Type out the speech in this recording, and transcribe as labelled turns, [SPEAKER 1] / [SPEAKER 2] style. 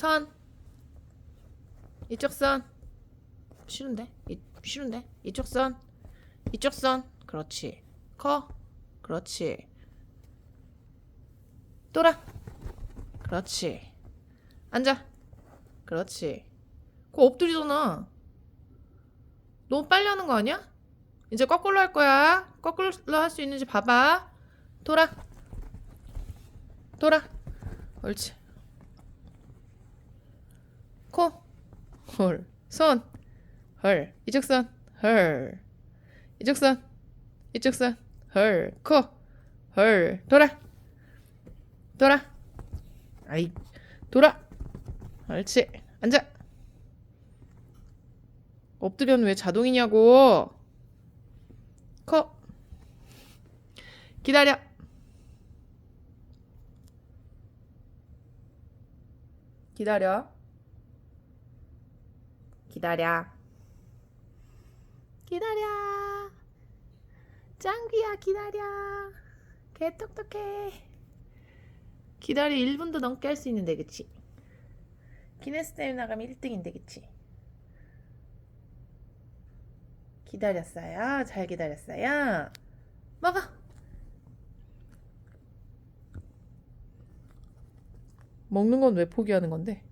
[SPEAKER 1] 선. 이쪽 선. 싫은데? 이, 싫은데? 이쪽 선. 이쪽 선. 그렇지. 커. 그렇지. 돌아. 그렇지. 앉아. 그렇지. 그거 엎드리잖아. 너무 빨리 하는 거 아니야? 이제 거꾸로 할 거야. 거꾸로 할 수 있는지 봐봐. 돌아. 돌아. 옳지. 코. 헐. 손. 헐. 이쪽 손. 헐. 이쪽 손. 이쪽 손. 헐. 코. 헐. 돌아. 돌아. 아이. 돌아. 옳지. 앉아. 엎드려는 왜 자동이냐고. 코. 기다려. 기다려. 기다려. 기다려. 짱귀야 기다려. 개 똑똑해. 기다려 1분도 넘게 할 수 있는데 그치? 기네스 대회 나가면 1등인데 그치? 기다렸어요. 잘 기다렸어요. 먹어. 먹는 건 왜 포기하는 건데?